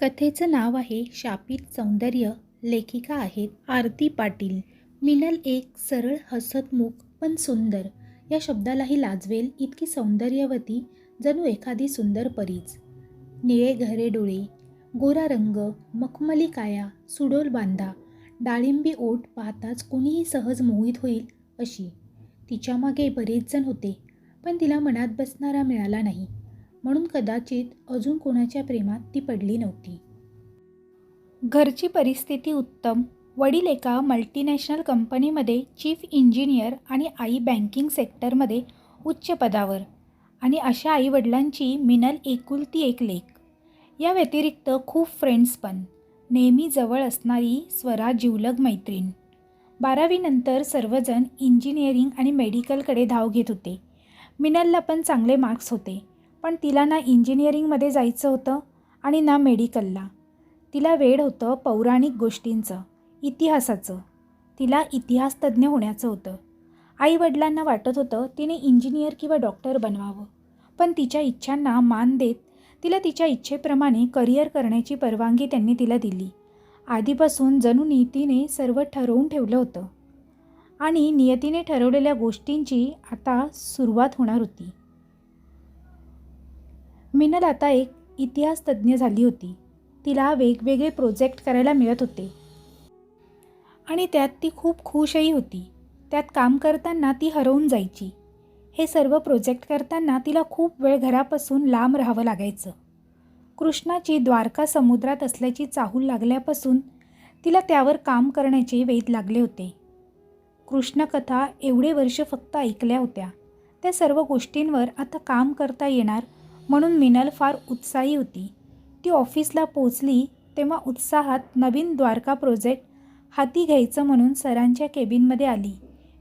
कथेचं नाव आहे शापित सौंदर्य. लेखिका आहेत आरती पाटील. मिनल एक सरळ हसतमुख पण सुंदर. या शब्दालाही लाजवेल इतकी सौंदर्यवती जणू एखादी सुंदर परीच. निळे घरे डोळे गोरा रंग मखमली काया सुडोल बांधा डाळिंबी ओठ पाहताच कोणीही सहज मोहित होईल अशी. तिच्यामागे बरेच जण होते पण तिला मनात बसणारा मिळाला नाही. म्हणून कदाचित अजून कोणाच्या प्रेमात ती पडली नव्हती. घरची परिस्थिती उत्तम. वडील एका मल्टीनॅशनल कंपनीमध्ये चीफ इंजिनियर आणि आई बँकिंग सेक्टरमध्ये उच्च पदावर आणि अशा आईवडिलांची मिनल एकुलती एक लेख. या व्यतिरिक्त खूप फ्रेंड्स पण. नेहमी जवळ असणारी स्वरा जिवलग मैत्रीण. बारावीनंतर सर्वजण इंजिनिअरिंग आणि मेडिकलकडे धाव घेत होते. मिनलला पण चांगले मार्क्स होते. पण तिला ना इंजिनिअरिंगमध्ये जायचं होतं आणि ना मेडिकलला. तिला वेड होतं पौराणिक गोष्टींचं इतिहासाचं. तिला इतिहास तज्ज्ञ होण्याचं होतं. आईवडिलांना वाटत होतं तिने इंजिनियर किंवा डॉक्टर बनवावं. पण तिच्या इच्छांना मान देत तिला तिच्या इच्छेप्रमाणे करिअर करण्याची परवानगी त्यांनी तिला दिली. आधीपासून जणू नीतीने सर्व ठरवून ठेवलं होतं. आणि नियतीने ठरवलेल्या गोष्टींची आता सुरुवात होणार होती. मिनल आता एक इतिहास तज्ज्ञ झाली होती. तिला वेगवेगळे प्रोजेक्ट करायला मिळत होते. आणि त्यात ती खूप खुशही होती. त्यात काम करताना ती हरवून जायची. हे सर्व प्रोजेक्ट करताना तिला खूप वेळ घरापासून लांब राहावं लागायचं. कृष्णाची द्वारका समुद्रात असल्याची चाहूल लागल्यापासून तिला त्यावर काम करण्याचे वेध लागले होते. कृष्णकथा एवढे वर्ष फक्त ऐकल्या होत्या. त्या सर्व गोष्टींवर आता काम करता येणार म्हणून मिनल फार उत्साही होती. ती ऑफिसला पोचली तेव्हा उत्साहात नवीन द्वारका प्रोजेक्ट हाती घ्यायचं म्हणून सरांच्या केबिनमध्ये आली.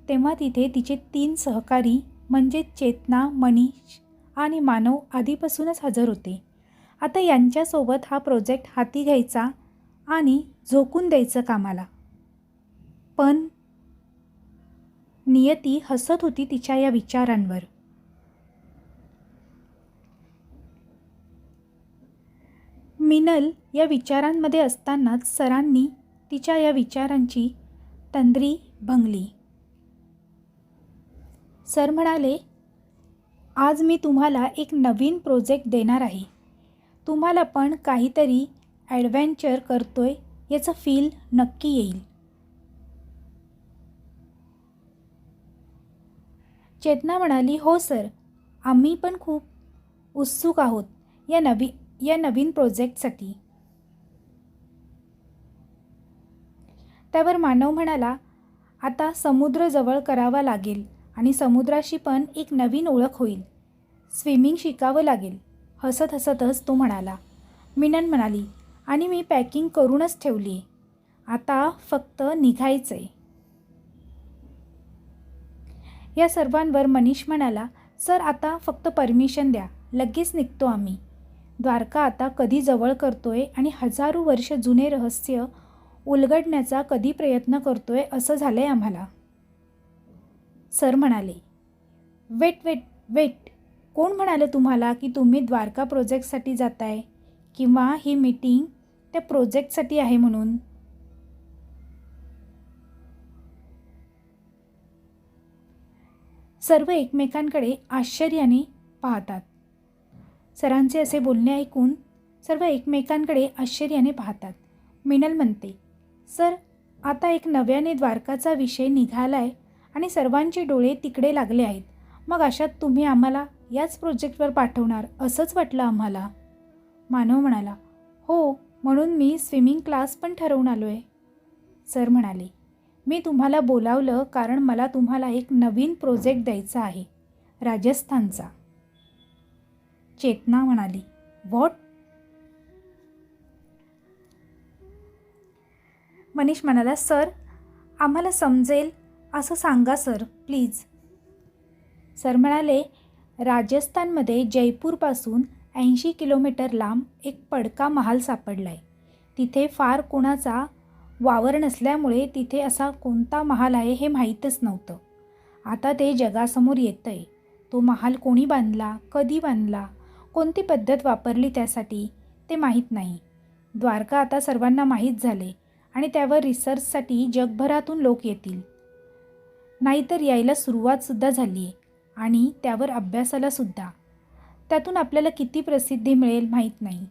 तेव्हा तिथे तिचे तीन सहकारी म्हणजे चेतना मनीष आणि मानव आधीपासूनच हजर होते. आता यांच्यासोबत हा प्रोजेक्ट हाती घ्यायचा आणि झोकून द्यायचं कामाला. पण नियती हसत होती तिच्या या विचारांवर. मिनल या विचारांमध्ये असतानाच सरांनी तिच्या या विचारांची तंद्री भंगली. सर म्हणाले आज मी तुम्हाला एक नवीन प्रोजेक्ट देणार आहे. तुम्हाला पण काहीतरी ॲडव्हेंचर करतोय याचं फील नक्की येईल. चेतना म्हणाली हो सर आम्ही पण खूप उत्सुक आहोत या नवी या नवीन प्रोजेक्टसाठी. त्यावर मानव म्हणाला आता समुद्र जवळ करावा लागेल आणि समुद्राशी पण एक नवीन ओळख होईल. स्विमिंग शिकावं लागेल हसत हसतच तो म्हणाला. मिनन म्हणाली आणि मी पॅकिंग करूनच ठेवली आता फक्त निघायचं आहे या सर्वांवर मनीष म्हणाला सर आता फक्त परमिशन द्या. लगेच निघतो आम्ही. द्वारका आता कधी जवळ करतोय आणि हजारो वर्ष जुने रहस्य उलगडण्याचा कधी प्रयत्न करतोय असं झालं आहे आम्हाला. सर म्हणाले वेट वेट वेट कोण म्हणालं तुम्हाला की तुम्ही द्वारका प्रोजेक्टसाठी जाताय किंवा ही मीटिंग त्या प्रोजेक्टसाठी आहे म्हणून सर्व एकमेकांकडे आश्चर्याने पाहतात. सरांचे असे बोलणे ऐकून सर्व एकमेकांकडे आश्चर्याने पाहतात. मिनल म्हणते सर आता एक नव्याने द्वारकाचा विषय निघाला आहे आणि सर्वांचे डोळे तिकडे लागले आहेत. मग अशात तुम्ही आम्हाला याच प्रोजेक्टवर पाठवणार असंच वाटलं आम्हाला. मानव म्हणाला हो म्हणून मी स्विमिंग क्लास पण ठरवून आलो आहे सर म्हणाले मी तुम्हाला बोलावलं कारण मला तुम्हाला एक नवीन प्रोजेक्ट द्यायचा आहे राजस्थानचा. चेतना म्हणाली. व्हॉट मनीष म्हणाला सर आम्हाला समजेल असं सांगा सर प्लीज सर म्हणाले राजस्थानमध्ये जयपूरपासून ऐंशी किलोमीटर लांब एक पडका महाल सापडला आहे तिथे फार कोणाचा वावर नसल्यामुळे तिथे असा कोणता महाल आहे हे माहीतच नव्हतं. आता ते जगासमोर येतं आहे तो महाल कोणी बांधला? कधी बांधला? कोणती पद्धत वापरली त्यासाठी ते माहीत नाही. द्वारका आता सर्वांना माहीत झाले आणि त्यावर रिसर्चसाठी जगभरातून लोक येतील. नाहीतर यायला सुरुवातसुद्धा झाली आहे आणि त्यावर अभ्यासालासुद्धा त्यातून आपल्याला किती प्रसिद्धी मिळेल माहीत नाही.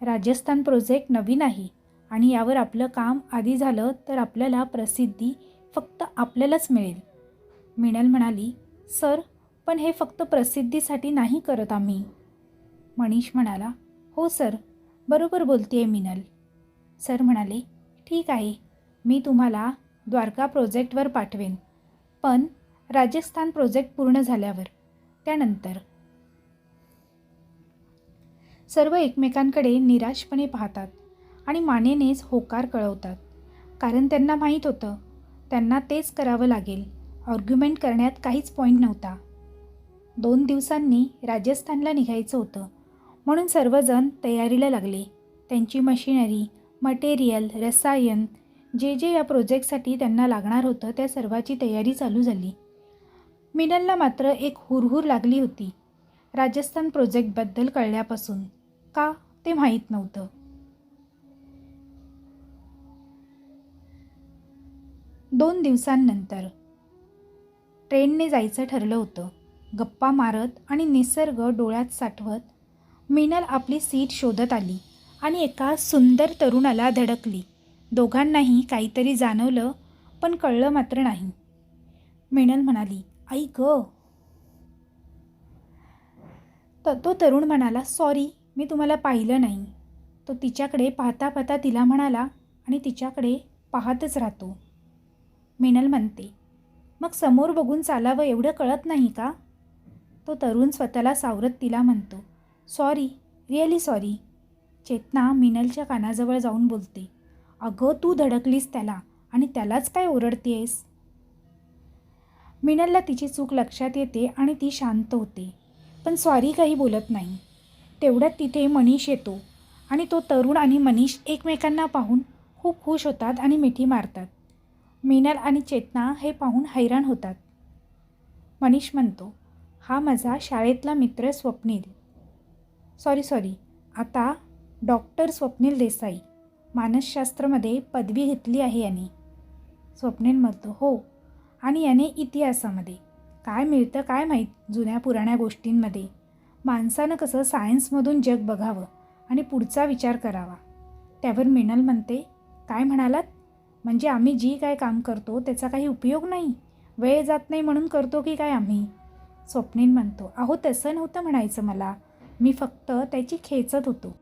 राजस्थान प्रोजेक्ट नवीन आहे आणि यावर आपलं काम आधी झालं तर आपल्याला प्रसिद्धी फक्त आपल्यालाच मिळेल. मिणल म्हणाली सर पण हे फक्त प्रसिद्धीसाठी नाही करत आम्ही. मनीष म्हणाला हो सर. बरोबर बोलते आहे मिनल. सर म्हणाले ठीक आहे. मी तुम्हाला द्वारका प्रोजेक्टवर पाठवेन. पण राजस्थान प्रोजेक्ट पूर्ण झाल्यावर त्यानंतर. सर्व एकमेकांकडे निराशपणे पाहतात आणि मानेनेच होकार कळवतात. कारण त्यांना माहीत होतं त्यांना तेच करावं लागेल. ऑर्ग्युमेंट करण्यात काहीच पॉईंट नव्हता. दोन दिवसांनी राजस्थानला निघायचं होतं. म्हणून सर्वजण तयारीला लागले. त्यांची मशिनरी मटेरियल रसायन जे जे या प्रोजेक्टसाठी त्यांना लागणार होतं त्या सर्वाची तयारी चालू झाली. मिनलला मात्र एक हुरहुर लागली होती. राजस्थान प्रोजेक्टबद्दल कळल्यापासून. का? ते माहीत नव्हतं. दोन दिवसांनंतर ट्रेनने जायचं ठरलं होतं. गप्पा मारत आणि निसर्ग डोळ्यात साठवत मिनल आपली सीट शोधत आली आणि एका सुंदर तरुणाला धडकली. दोघांनाही काहीतरी जाणवलं पण कळलं मात्र नाही. मिनल म्हणाली आई ग. तर तो तरुण म्हणाला सॉरी मी तुम्हाला पाहिलं नाही. तो तिच्याकडे पाहता पाहता तिला म्हणाला आणि तिच्याकडे पाहतच राहतो. मिनल म्हणते मग समोर बघून चालावं एवढं कळत नाही का? तो तरुण स्वतःला सावरत तिला म्हणतो सॉरी रिअली सॉरी. चेतना मिनलच्या कानाजवळ जाऊन बोलते. अगं तू धडकलीस त्याला आणि त्यालाच काय ओरडतेस? मिनलला तिची चूक लक्षात येते आणि ती शांत होते. पण सॉरी काही बोलत नाही. तेवढ्यात तिथे मनीष येतो आणि तो तरुण आणि मनीष एकमेकांना पाहून खूप खुश होतात आणि मिठी मारतात. मिनल आणि चेतना हे पाहून हैराण होतात. मनीष म्हणतो हा माझा शाळेतला मित्र स्वप्नील. सॉरी सॉरी आता डॉक्टर स्वप्नील देसाई मानसशास्त्रामध्ये पदवी घेतली आहे याने. स्वप्नील म्हणतो हो. आणि याने इतिहासामध्ये. काय मिळतं काय माहीत? जुन्या पुराण्या गोष्टींमध्ये. माणसानं कसं सायन्समधून जग बघावं आणि पुढचा विचार करावा. त्यावर मिनल म्हणते काय म्हणालात? म्हणजे आम्ही जी काय काम करतो त्याचा काही उपयोग नाही? वेळ जात नाही म्हणून करतो की काय आम्ही? स्वप्नील म्हणतो अहो तसं नव्हतं म्हणायचं मला. मी फक्त त्याची खेचत होतो.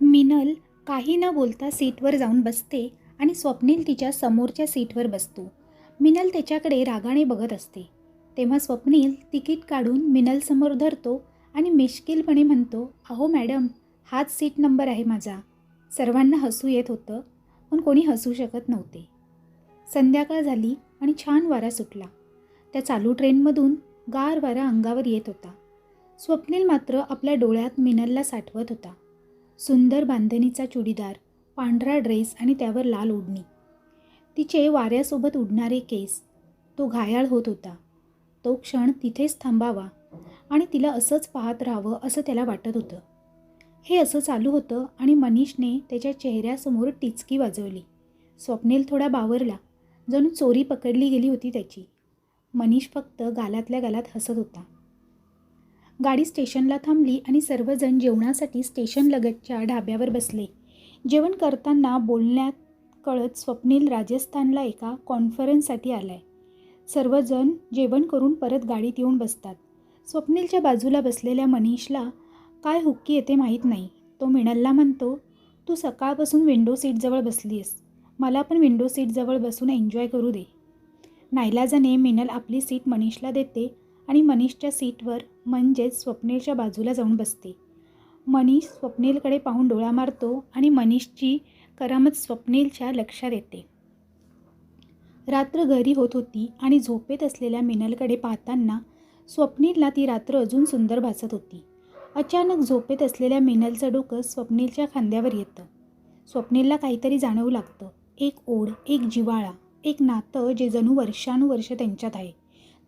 मिनल काही न बोलता सीटवर जाऊन बसते आणि स्वप्नील तिच्या समोरच्या सीटवर बसतो. मिनल त्याच्याकडे रागाने बघत असते. तेव्हा स्वप्नील तिकीट काढून मिनलसमोर धरतो आणि मिश्किलपणे म्हणतो अहो मॅडम हाच सीट नंबर आहे माझा. सर्वांना हसू येत होतं पण कोणी हसू शकत नव्हते. संध्याकाळ झाली आणि छान वारा सुटला. त्या चालू ट्रेनमधून गार वारा अंगावर येत होता. स्वप्नील मात्र आपल्या डोळ्यात मिनलला साठवत होता. सुंदर बांधणीचा चुडीदार पांढरा ड्रेस आणि त्यावर लाल ओढणी. तिचे वाऱ्यासोबत उडणारे केस तो घायाळ होत होता. तो क्षण तिथेच थांबावा आणि तिला असंच पाहत राहावं असं त्याला वाटत होतं. हे असं चालू होतं आणि मनीषने त्याच्या चेहऱ्यासमोर टिचकी वाजवली. स्वप्नील थोडा बावरला जणू चोरी पकडली गेली होती त्याची. मनीष फक्त गालातल्या गालात हसत होता. गाडी स्टेशनला थांबली आणि सर्वजण जेवणासाठी स्टेशनलगतच्या ढाब्यावर बसले. जेवण करताना बोलण्यात कळत स्वप्नील राजस्थानला एका कॉन्फरन्ससाठी आलाय. सर्वजण जेवण करून परत गाडीत येऊन बसतात. स्वप्नीलच्या बाजूला बसलेल्या मनीषला काय हुक्की येते माहीत नाही. तो मिनलला म्हणतो तू सकाळपासून विंडो सीटजवळ बसलीस मला पण विंडो सीटजवळ बसून एन्जॉय करू दे. नाईलाजाने मिनल आपली सीट मनीषला देते आणि मनीषच्या सीटवर म्हणजेच स्वप्नीलच्या बाजूला जाऊन बसते. मनीष स्वप्नीलकडे पाहून डोळा मारतो आणि मनीषची करामत स्वप्नीलच्या लक्षात येते. रात्र घरी होत होती आणि झोपेत असलेल्या मिनलकडे पाहताना स्वप्नीलला ती रात्र अजून सुंदर भासत होती. अचानक झोपेत असलेल्या मिनलचं डोकं स्वप्नीलच्या खांद्यावर येतं. स्वप्नीलला काहीतरी जाणवू लागतं. एक ओढ एक जिवाळा एक नातं जे जणू वर्षानुवर्ष त्यांच्यात आहे.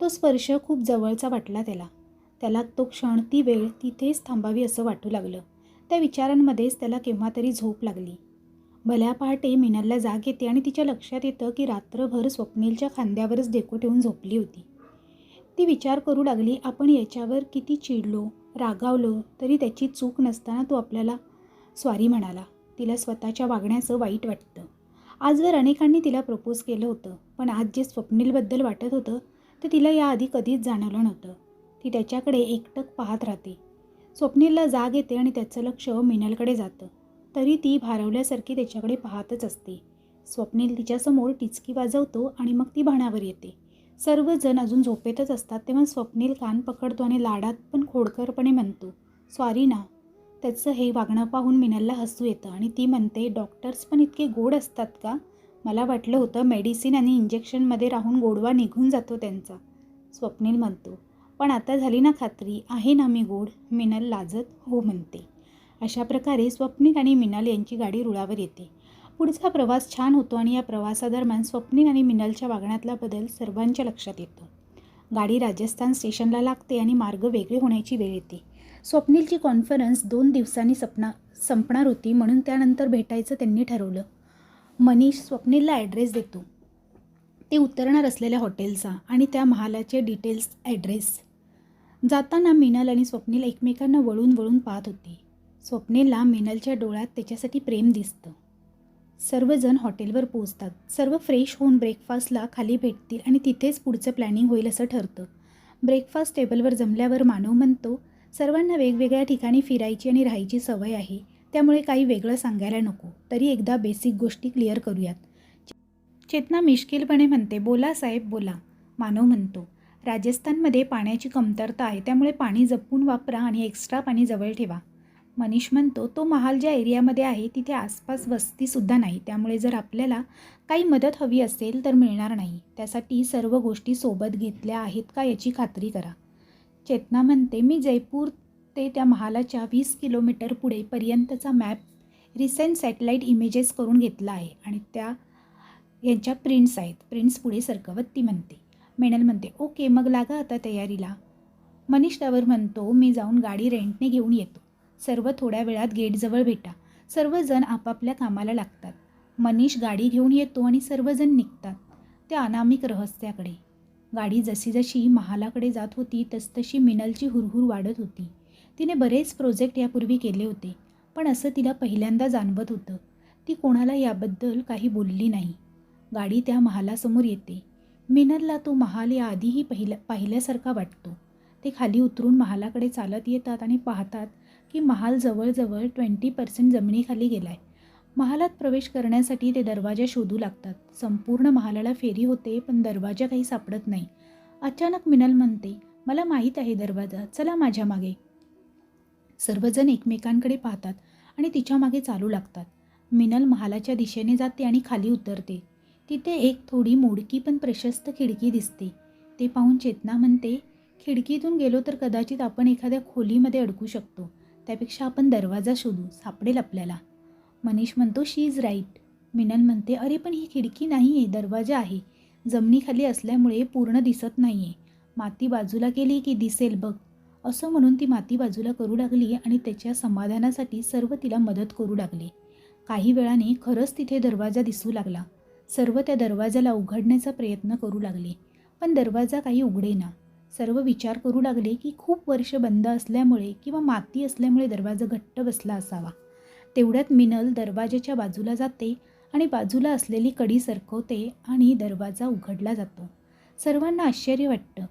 तो स्पर्श खूप जवळचा वाटला त्याला. त्याला तो क्षण ती वेळ तिथेच थांबावी असं वाटू लागलं. त्या विचारांमध्येच त्याला केव्हा तरी झोप लागली. भल्या पहाटे मिनलला जाग येते आणि तिच्या लक्षात येतं की रात्रभर स्वप्नीलच्या खांद्यावरच डेको ठेवून झोपली होती. ती विचार करू लागली आपण याच्यावर किती चिडलो रागावलो तरी त्याची चूक नसताना तो आपल्याला स्वारी म्हणाला. तिला स्वतःच्या वागण्याचं वाईट वाटतं. आजवर अनेकांनी तिला प्रपोज केलं होतं पण आज जे स्वप्नीलबद्दल वाटत होतं ते तिला याआधी कधीच जाणवलं नव्हतं. ती त्याच्याकडे एकटक पाहत राहते. स्वप्नीलला जाग येते आणि त्याचं लक्ष मिनलकडे जातं. तरी ती भारवल्यासारखी त्याच्याकडे पाहतच असते. स्वप्नील तिच्यासमोर टिचकी वाजवतो आणि मग ती भाणावर येते. सर्वजण अजून झोपेतच असतात तेव्हा स्वप्नील कान पकडतो आणि लाडात पण खोडकरपणे म्हणतो सॉरी ना. त्याचं हे वागणं पाहून मिनलला हसू येतं आणि ती म्हणते डॉक्टर्स पण इतके गोड असतात का? मला वाटलं होतं मेडिसिन आणि इंजेक्शनमध्ये राहून गोडवा निघून जातो त्यांचा. स्वप्नील म्हणतो पण आता झाली ना खात्री आहे ना मी गोड मिनल लाजत हो म्हणते. अशा प्रकारे स्वप्निक आणि मिनल यांची गाडी रुळावर येते. पुढचा प्रवास छान होतो आणि या प्रवासादरम्यान स्वप्निक आणि मिनलच्या वागण्यातला बदल सर्वांच्या लक्षात येतो. गाडी राजस्थान स्टेशनला लागते आणि मार्ग वेगळे होण्याची वेळ येते. स्वप्नीलची कॉन्फरन्स दोन दिवसांनी सपना संपणार होती म्हणून त्यानंतर भेटायचं त्यांनी ठरवलं. मनीष स्वप्नीलला ॲड्रेस देतो. ते उतरणार असलेल्या हॉटेलचा आणि त्या महालाचे डिटेल्स ॲड्रेस जाताना मिनल आणि स्वप्नील एकमेकांना वळून वळून पाहत होते. स्वप्नेला मिनलच्या डोळ्यात त्याच्यासाठी प्रेम दिसतं. सर्वजण हॉटेलवर पोहोचतात. सर्व फ्रेश होऊन ब्रेकफास्टला खाली भेटतील आणि तिथेच पुढचं प्लॅनिंग होईल असं ठरतं. ब्रेकफास्ट टेबलवर जमल्यावर मानव म्हणतो सर्वांना वेगवेगळ्या ठिकाणी फिरायची आणि राहायची सवय आहे. त्यामुळे काही वेगळं सांगायला नको. तरी एकदा बेसिक गोष्टी क्लिअर करूयात. चेतना मिश्किलपणे म्हणते बोला साहेब बोला. मानव म्हणतो राजस्थानमध्ये पाण्याची कमतरता आहे त्यामुळे पाणी जपून वापरा आणि एक्स्ट्रा पाणी जवळ ठेवा. मनीष म्हणतो तो महाल ज्या एरियामध्ये आहे तिथे आसपास वस्तीसुद्धा नाही. त्यामुळे जर आपल्याला काही मदत हवी असेल तर मिळणार नाही. त्यासाठी सर्व गोष्टी सोबत घेतल्या आहेत का याची खात्री करा. चेतना म्हणते मी जयपूर ते त्या महालाच्या वीस किलोमीटर पुढे पर्यंतचा मॅप रिसेंट सॅटेलाईट इमेजेस करून घेतला आहे आणि त्या यांच्या प्रिंट्स आहेत. प्रिंट्स पुढे सरकवत ती म्हणते. मेनल म्हणते ओके मग लागा आता तयारीला. मनीष त्यावर म्हणतो मी जाऊन गाडी रेंटने घेऊन येतो. सर्व थोड्या वेळात गेटजवळ भेटा. सर्वजण आपापल्या कामाला लागतात. मनीष गाडी घेऊन येतो आणि सर्वजण निघतात. त्या अनामिक रहस्याकडे. गाडी जशी जशी महालाकडे जात होती तसतशी मिनलची हुरहुर वाढत होती. तिने बरेच प्रोजेक्ट यापूर्वी केले होते पण असं तिला पहिल्यांदा जाणवत होतं. ती कोणाला याबद्दल काही बोलली नाही. गाडी त्या महालासमोर येते. मिनलला तो महाल याआधीही पहिल्या पाहिल्यासारखा वाटतो. ते खाली उतरून महालाकडे चालत येतात आणि पाहतात की महाल जवळजवळ ट्वेंटी पर्सेंट जमिनीखाली गेला आहे महालात प्रवेश करण्यासाठी ते दरवाजा शोधू लागतात. संपूर्ण महालाला फेरी होते पण दरवाजा काही सापडत नाही. अचानक मिनल म्हणते मला माहीत आहे दरवाजा चला माझ्या मागे. सर्वजण एकमेकांकडे पाहतात आणि तिच्यामागे चालू लागतात. मिनल महालाच्या दिशेने जाते आणि खाली उतरते. तिथे एक थोडी मोडकी पण प्रशस्त खिडकी दिसते. ते पाहून चेतना म्हणते खिडकीतून गेलो तर कदाचित आपण एखाद्या खोलीमध्ये अडकू शकतो. त्यापेक्षा आपण दरवाजा शोधू सापडेल आपल्याला. मनीष म्हणतो शी इज राईट. मिनल म्हणते अरे पण ही खिडकी नाही आहे दरवाजा आहे. जमिनीखाली असल्यामुळे पूर्ण दिसत नाही आहे माती बाजूला केली की दिसेल बघ. असं म्हणून ती माती बाजूला करू लागली आणि त्याच्या समाधानासाठी सर्व तिला मदत करू लागले. काही वेळाने खरंच तिथे दरवाजा दिसू लागला. सर्व त्या दरवाजाला उघडण्याचा प्रयत्न करू लागले. पण दरवाजा काही उघडेना. सर्व विचार करू लागले की खूप वर्ष बंद असल्यामुळे किंवा माती असल्यामुळे दरवाजा घट्ट बसला असावा. तेवढ्यात मिनल दरवाजाच्या बाजूला जाते आणि बाजूला असलेली कडी सरकवते आणि दरवाजा उघडला जातो. सर्वांना आश्चर्य वाटतं.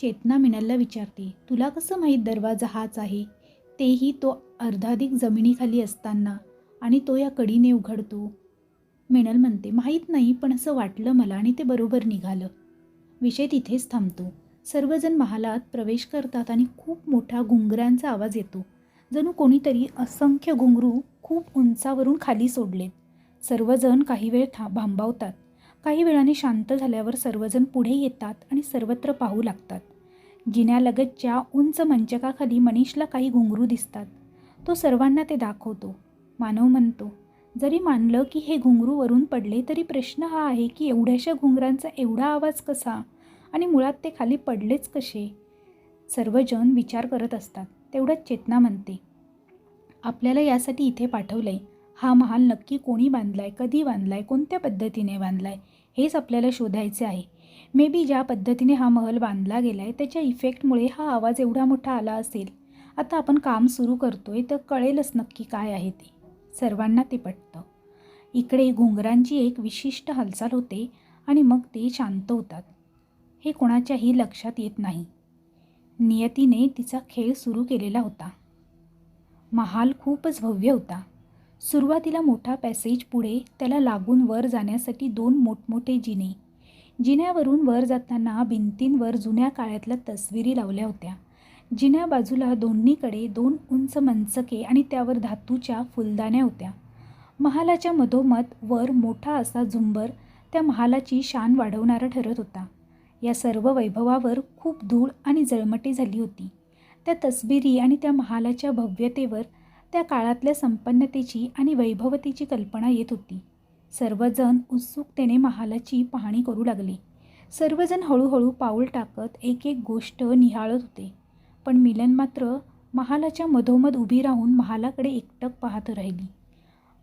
चेतना मिनलला विचारते तुला कसं माहीत दरवाजा हाच आहे? तेही तो अर्धाधिक जमिनीखाली असताना आणि तो या कडीने उघडतो. मिनल म्हणते माहीत नाही पण असं वाटलं मला आणि ते बरोबर निघालं. विषय तिथेच थांबतो. सर्वजण महालात प्रवेश करतात आणि खूप मोठा घुंगरांचा आवाज येतो. जणू कोणीतरी असंख्य घुंगरू खूप उंचावरून खाली सोडलेत. सर्वजण काही वेळ था भांबावतात. काही वेळाने शांत झाल्यावर सर्वजण पुढे येतात आणि सर्वत्र पाहू लागतात. गिन्यालगतच्या उंच मंचकाखाली मनीषला काही घुंगरू दिसतात. तो सर्वांना ते दाखवतो. मानव म्हणतो जरी मानलं की हे घुंगरू वरून पडले तरी प्रश्न हा आहे की एवढ्याशा घुंगरांचा एवढा आवाज कसा आणि मुळात ते खाली पडलेच कसे? सर्वजण विचार करत असतात. तेवढंच चेतना म्हणते आपल्याला यासाठी इथे पाठवलंय. हा महाल नक्की कोणी बांधलाय? कधी बांधलाय? कोणत्या पद्धतीने बांधलाय? हेच आपल्याला शोधायचे आहे. मे बी ज्या पद्धतीने हा महल बांधला गेला आहे त्याच्या इफेक्टमुळे हा आवाज एवढा मोठा आला असेल. आता आपण काम सुरू करतोय तर कळेलच नक्की काय आहे ते. सर्वांना ते पटतं इकडे घुंगरांची एक विशिष्ट हालचाल होते आणि मग ते शांत होतात. हे कोणाच्याही लक्षात येत नाही. नियतीने तिचा खेळ सुरू केलेला होता. महाल खूपच भव्य होता. सुरुवातीला मोठा पॅसेज पुढे त्याला लागून वर जाण्यासाठी दोन मोठमोठे जिने. जिन्यावरून वर जाताना भिंतींवर जुन्या काळातल्या तस्विरी लावल्या होत्या. जिन्या बाजूला दोन्हीकडे दोन उंच मंचके आणि त्यावर धातूच्या फुलदाण्या होत्या. महालाच्या मधोमध वर मोठा असा झुंबर त्या महालाची शान वाढवणारा ठरत होता. या सर्व वैभवावर खूप धूळ आणि जळमटी झाली होती. त्या तसबिरी आणि त्या महालाच्या भव्यतेवर त्या काळातल्या संपन्नतेची आणि वैभवतेची कल्पना येत होती. सर्वजण उत्सुकतेने महालाची पाहणी करू लागले. सर्वजण हळूहळू पाऊल टाकत एक एक गोष्ट निहाळत होते. पण मिलन मात्र महालाच्या मधोमध उभी राहून महालाकडे एकटक पाहत राहिली.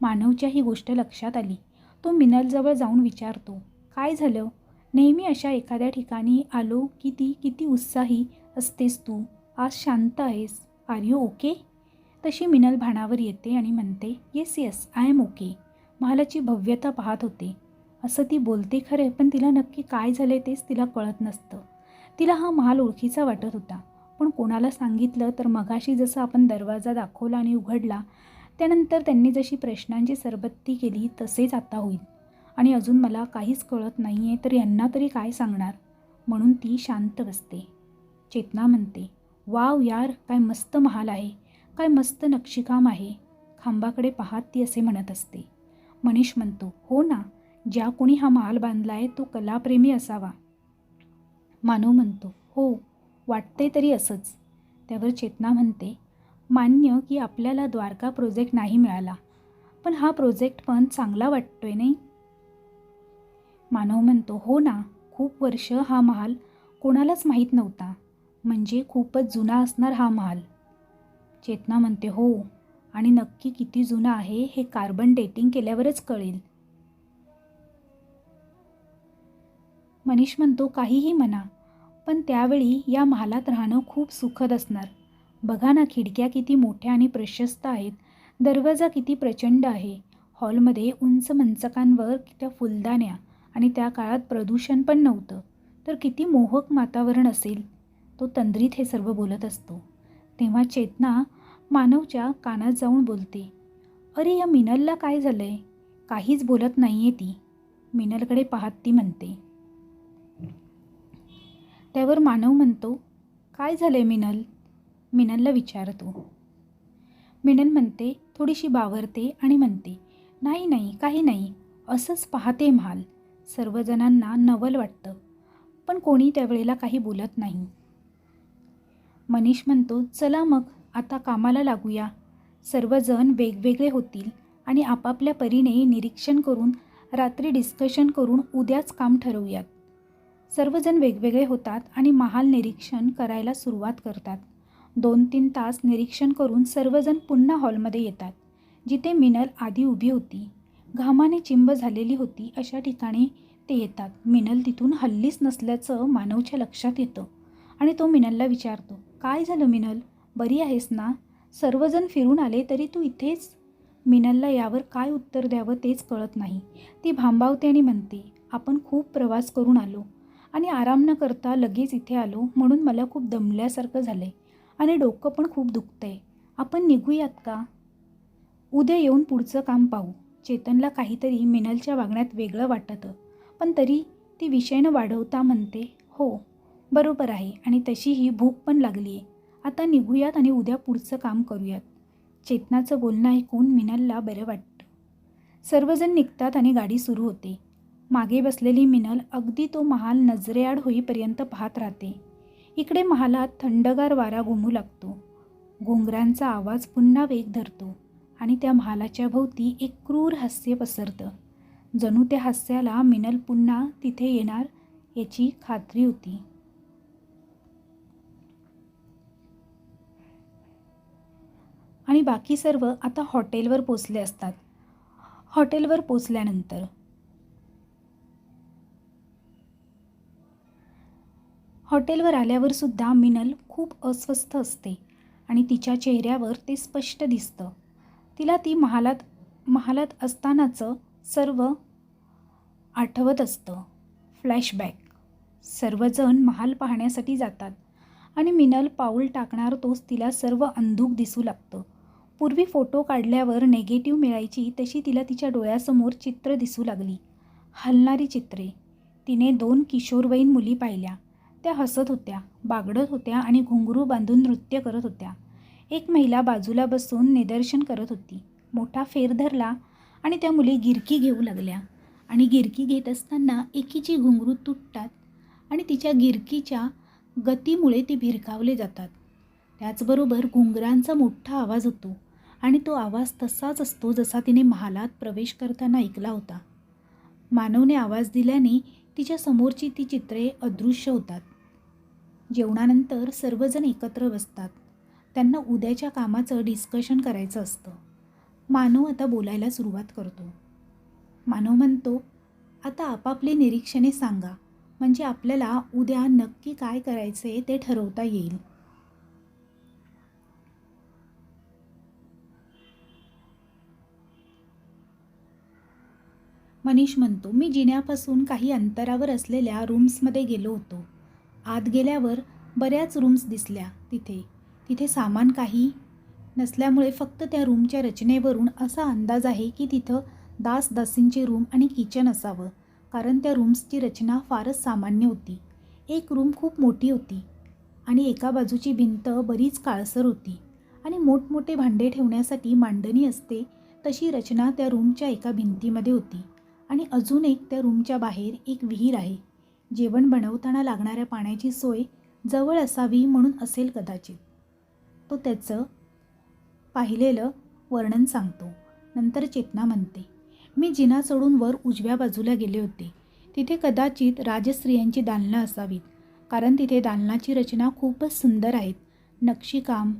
मानवच्या ही गोष्ट लक्षात आली. तो मिनलजवळ जाऊन विचारतो काय झालं? नेहमी अशा एखाद्या ठिकाणी आलो की ती किती उत्साही असतेस तू? आज शांत आहेस. Are you okay? तशी मिनल भाणावर येते आणि म्हणते yes yes I am okay. महालाची भव्यता पाहत होते. असं ती बोलते खरे पण तिला नक्की काय झाले तेच तिला कळत नसतं. तिला हा महाल ओळखीचा वाटत होता. पण कोणाला सांगितलं तर मगाशी जसं आपण दरवाजा दाखवला आणि उघडला त्यानंतर त्यांनी जशी प्रश्नांची सरबत्ती केली तसेच आता होईल. आणि अजून मला काहीच कळत नाही आहे तर यांना तरी काय सांगणार? म्हणून ती शांत बसते. चेतना म्हणते वाव यार काय मस्त महाल आहे. काय मस्त नक्षीकाम आहे. खांबाकडे पाहात ती असे म्हणत असते. मनीष म्हणतो हो ना ज्या कोणी हा महाल बांधला आहे तो कलाप्रेमी असावा. मानव म्हणतो हो वाटते तरी असंच. त्यावर चेतना म्हणते मान्य की आपल्याला द्वारका प्रोजेक्ट नाही मिळाला पण हा प्रोजेक्ट पण चांगला वाटतोय नाही? मानव म्हणतो हो ना खूप वर्ष हा महाल कोणालाच माहीत नव्हता म्हणजे खूपच जुना असणार हा महाल. चेतना म्हणते हो आणि नक्की किती जुना आहे हे कार्बन डेटिंग केल्यावरच कळेल. मनीष म्हणतो काहीही म्हणा पण त्यावेळी या महालात राहणं खूप सुखद असणार. बघा ना खिडक्या किती मोठ्या आणि प्रशस्त आहेत. दरवाजा किती प्रचंड आहे. हॉलमध्ये उंच मंचकांवर त्या फुलदाण्या आणि त्या काळात प्रदूषण पण नव्हतं. तर किती मोहक वातावरण असेल. तो तंद्रीत हे सर्व बोलत असतो. तेव्हा चेतना मानवच्या कानात जाऊन बोलते. अरे या मिनलला काय झालं आहे काहीच बोलत नाही आहे ती. मिनलकडे पाहत ती म्हणते. त्यावर मानव म्हणतो काय झालं आहे मिनल? मिनलला विचारतो. मिनल म्हणते थोडीशी बावरते आणि म्हणते नाही नाही काही नाही असंच पाहते महाल. सर्वजणांना नवल वाटतं पण कोणी त्यावेळेला काही बोलत नाही. मनीष म्हणतो चला मग आता कामाला लागूया. सर्वजण वेगवेगळे होतील आणि आपापल्या परीने निरीक्षण करून रात्री डिस्कशन करून उद्याच काम ठरवूयात. सर्वजण वेगवेगळे होतात आणि महाल निरीक्षण करायला सुरुवात करतात. दोन तीन तास निरीक्षण करून सर्वजण पुन्हा हॉलमध्ये येतात जिथे मिनल आधी उभी होती. घामाने चिंब झालेली होती अशा ठिकाणी ते येतात. मिनल तिथून हल्लीच नसल्याचं मानवच्या लक्षात येतं आणि तो मिनलला विचारतो काय झालं मिनल? बरी आहेस ना? सर्वजण फिरून आले तरी तू इथेच मिनलला यावर काय उत्तर द्यावं तेच कळत नाही. ती भांबावते आणि म्हणते आपण खूप प्रवास करून आलो. आणि आराम न करता लगेच इथे आलो म्हणून मला खूप दमल्यासारखं झालं आहे आणि डोकं पण खूप दुखतं आहे आपण निघूयात का? उद्या येऊन पुढचं काम पाहू. चेतनला काहीतरी मिनलच्या वागण्यात वेगळं वाटतं. पण तरी ती विषय न वाढवता म्हणते हो बरोबर आहे आणि तशी ही भूक पण लागली आहे आता निघूयात आणि उद्या पुढचं काम करूयात. चेतनाचं बोलणं ऐकून मिनलला बरं वाटतं. सर्वजण निघतात आणि गाडी सुरू होते. मागे बसलेली मिनल अगदी तो महाल नजरेआड होईपर्यंत पाहत राहते. इकडे महालात थंडगार वारा घुमू लागतो. घोंगरांचा आवाज पुन्हा वेग धरतो आणि त्या महालाच्या भोवती एक क्रूर हास्य पसरतं. जणू त्या हास्याला मिनल पुन्हा तिथे येणार याची खात्री होती. आणि बाकी सर्व आता हॉटेलवर पोचले असतात. हॉटेलवर पोचल्यानंतर हॉटेलवर आल्यावर सुद्धा मिनल खूप अस्वस्थ असते आणि तिच्या चेहऱ्यावर ते स्पष्ट दिसतं. तिला ती महालात महालात असतानाचं सर्व आठवत असतं. फ्लॅशबॅक. सर्वजण महाल पाहण्यासाठी जातात आणि मिनल पाऊल टाकणार तोच तिला सर्व अंधूक दिसू लागतं. पूर्वी फोटो काढल्यावर नेगेटिव्ह मिळायची तशी तिला तिच्या डोळ्यासमोर चित्र दिसू लागली. हलणारी चित्रे. तिने दोन किशोरवयीन मुली पाहिल्या. त्या हसत होत्या बागडत होत्या आणि घुंगरू बांधून नृत्य करत होत्या. एक महिला बाजूला बसून निदर्शन करत होती. मोठा फेर धरला आणि त्या मुली गिरकी घेऊ लागल्या आणि गिरकी घेत असताना एकीची घुंगरू तुटतात आणि तिच्या गिरकीच्या गतीमुळे ती भिरकावले जातात. त्याचबरोबर घुंगरांचा मोठा आवाज होतो आणि तो आवाज तसाच असतो जसा तिने महालात प्रवेश करताना ऐकला होता. मानवने आवाज दिल्याने तिच्या समोरची ती चित्रे अदृश्य होतात. जेवणानंतर सर्वजण एकत्र बसतात. त्यांना उद्याच्या कामाचं डिस्कशन करायचं असतं. मानव आता बोलायला सुरुवात करतो. मानव म्हणतो आता आपापली निरीक्षणे सांगा. म्हणजे आपल्याला उद्या नक्की काय करायचे ते ठरवता येईल. मनीष म्हणतो मी जिन्यापासून काही अंतरावर असलेल्या रूम्समध्ये गेलो होतो. आत गेल्यावर बऱ्याच रूम्स दिसल्या तिथे. तिथे सामान काही नसल्यामुळे फक्त त्या रूमच्या रचनेवरून असा अंदाज आहे की तिथं दास दासींचे रूम आणि किचन असावं कारण त्या रूम्सची रचना फारच सामान्य होती. एक रूम खूप मोठी होती आणि एका बाजूची भिंत बरीच काळसर होती आणि मोठमोठे भांडे ठेवण्यासाठी मांडणी असते तशी रचना त्या रूमच्या एका भिंतीमध्ये होती आणि अजून एक त्या रूमच्या बाहेर एक विहीर आहे. जेवण बनवताना लागणाऱ्या पाण्याची सोय जवळ असावी म्हणून असेल कदाचित. तो त्याचं पाहिलेलं वर्णन सांगतो. नंतर चेतना म्हणते मी जिना चढून वर उजव्या बाजूला गेले होते. तिथे कदाचित राजस्त्रियांची दालनं असावीत कारण तिथे दालनाची रचना खूपच सुंदर आहेत. नक्षीकाम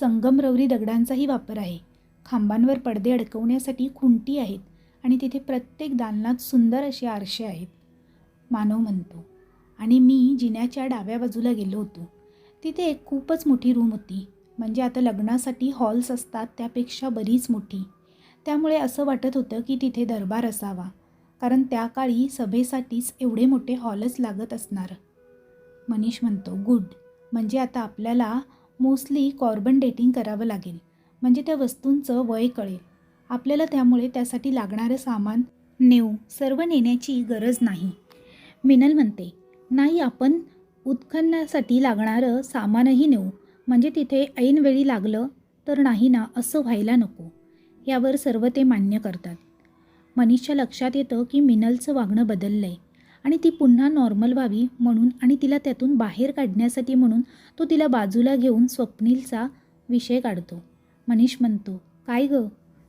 संगमरवरी दगडांचाही वापर आहे. खांबांवर पडदे अडकवण्यासाठी खुंटी आहेत आणि तिथे प्रत्येक दालनात सुंदर असे आरसे आहेत. मानव म्हणतो. आणि मी जिन्याच्या डाव्या बाजूला गेलो होतो. तिथे एक खूपच मोठी रूम होती. म्हणजे आता लग्नासाठी हॉल्स असतात त्यापेक्षा बरीच मोठी. त्यामुळे असं वाटत होतं की तिथे दरबार असावा. कारण त्या काळी सभेसाठीच एवढे मोठे हॉलच लागत असणार. मनीष म्हणतो गुड म्हणजे आता आपल्याला मोस्टली कॉर्बन डेटिंग करावं लागेल. म्हणजे त्या वस्तूंचं वय कळेल. आपल्याला त्यामुळे त्यासाठी लागणारं सामान नेऊ सर्व नेण्याची गरज नाही. मिनल म्हणते नाही आपण उत्खननासाठी लागणारं सामानही नेऊ. म्हणजे तिथे ऐनवेळी लागलं तर नाही ना असं व्हायला नको. यावर सर्व ते मान्य करतात. मनीषच्या लक्षात येतं की मिनलचं वागणं बदललं आहे आणि ती पुन्हा नॉर्मल व्हावी म्हणून आणि तिला त्यातून बाहेर काढण्यासाठी म्हणून तो तिला बाजूला घेऊन स्वप्नीलचा विषय काढतो. मनीष म्हणतो काय गं?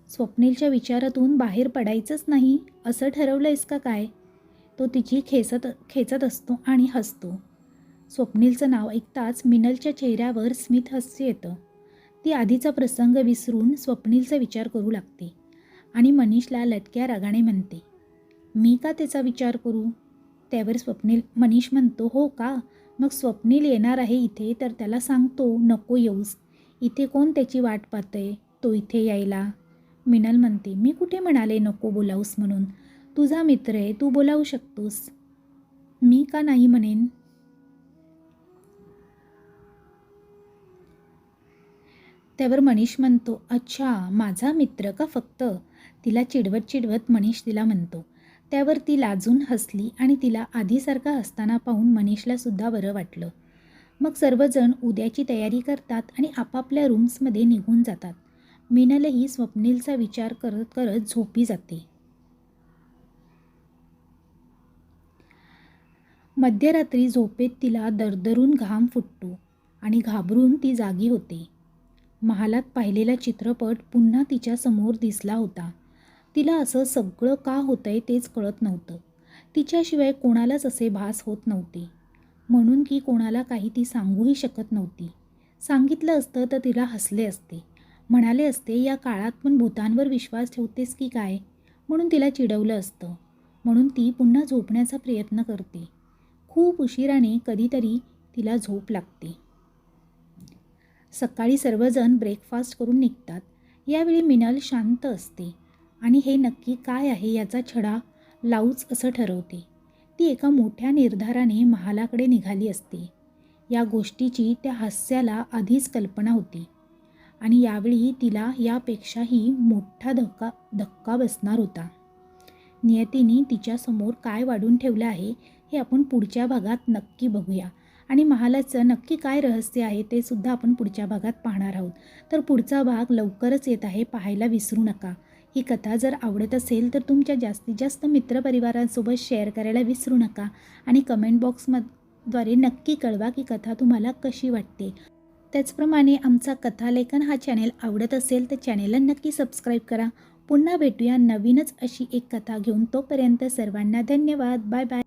स्वप्नीलच्या विचारातून बाहेर पडायचंच नाही? असं ठरवलं आहेस का काय? तो तिची खेचत खेचत असतो आणि हसतो. स्वप्नीलचं नाव ऐकताच मिनलच्या चेहऱ्यावर स्मित हास्य येतं. ती आधीचा प्रसंग विसरून स्वप्नीलचा विचार करू लागते आणि मनीषला लटक्या रागाने म्हणते मी का त्याचा विचार करू? त्यावर स्वप्नील मनीष म्हणतो हो का? मग स्वप्नील येणार आहे इथे तर त्याला सांगतो नको येऊस. इथे कोण त्याची वाट पाहतंय? तो इथे यायला. मिनल म्हणते मी कुठे म्हणाले नको बोलावूस म्हणून? तुझा मित्र आहे तू बोलावू शकतोस. मी का नाही म्हणेन? त्यावर मनीष म्हणतो अच्छा माझा मित्र का फक्त? तिला चिडवत चिडवत मनीष तिला म्हणतो. त्यावर ती लाजून हसली आणि तिला आधीसारखा हसताना पाहून मनीषला सुद्धा बरं वाटलं. मग सर्वजण उद्याची तयारी करतात आणि आपापल्या रूम्समध्ये निघून जातात. मिनलही स्वप्नीलचा विचार करत करत झोपी जाते. मध्यरात्री झोपेत तिला दरदरून घाम फुटतो आणि घाबरून ती जागी होते. महालात पाहिलेला चित्रपट पुन्हा तिच्यासमोर दिसला होता. तिला असं सगळं का होतंय तेच कळत नव्हतं. तिच्याशिवाय कोणालाच असे भास होत नव्हते. म्हणून की कोणाला काही ती सांगूही शकत नव्हती. सांगितलं असतं तर तिला हसले असते. म्हणाले असते या काळात पण भूतांवर विश्वास ठेवतेस की काय? म्हणून तिला चिडवलं असतं. म्हणून ती पुन्हा झोपण्याचा प्रयत्न करते. खूप उशिराने कधीतरी तिला झोप लागते. सकाळी सर्वजण ब्रेकफास्ट करून निघतात. यावेळी मिनल शांत असते. आणि हे नक्की काय आहे याचा छडा लावूच असं ठरवते. ती एका मोठ्या निर्धाराने महालाकडे निघाली असते. या गोष्टीची त्या हास्याला आधीच कल्पना होती. आणि यावेळी तिला यापेक्षाही मोठा धक्का धक्का बसणार होता. नियतीने तिच्यासमोर काय वाढून ठेवलं आहे हे आपण पुढच्या भागात नक्की बघूया. आणि महालाचं नक्की काय रहस्य आहे ते सुद्धा आपण पुढच्या भागात पाहणार आहोत. तर पुढचा भाग लवकरच येत आहे पाहायला विसरू नका. ही कथा जर आवडत असेल तर तुमच्या जास्तीत जास्त मित्रपरिवारांसोबत शेअर करायला विसरू नका. आणि कमेंट बॉक्समद्वारे नक्की कळवा की कथा तुम्हाला कशी वाटते. त्याचप्रमाणे आमचा कथालेखन हा चॅनेल आवडत असेल तर चॅनेलला नक्की सबस्क्राईब करा. पुन्हा भेटूया नवीनच अशी एक कथा घेऊन. तोपर्यंत सर्वांना धन्यवाद. Bye bye.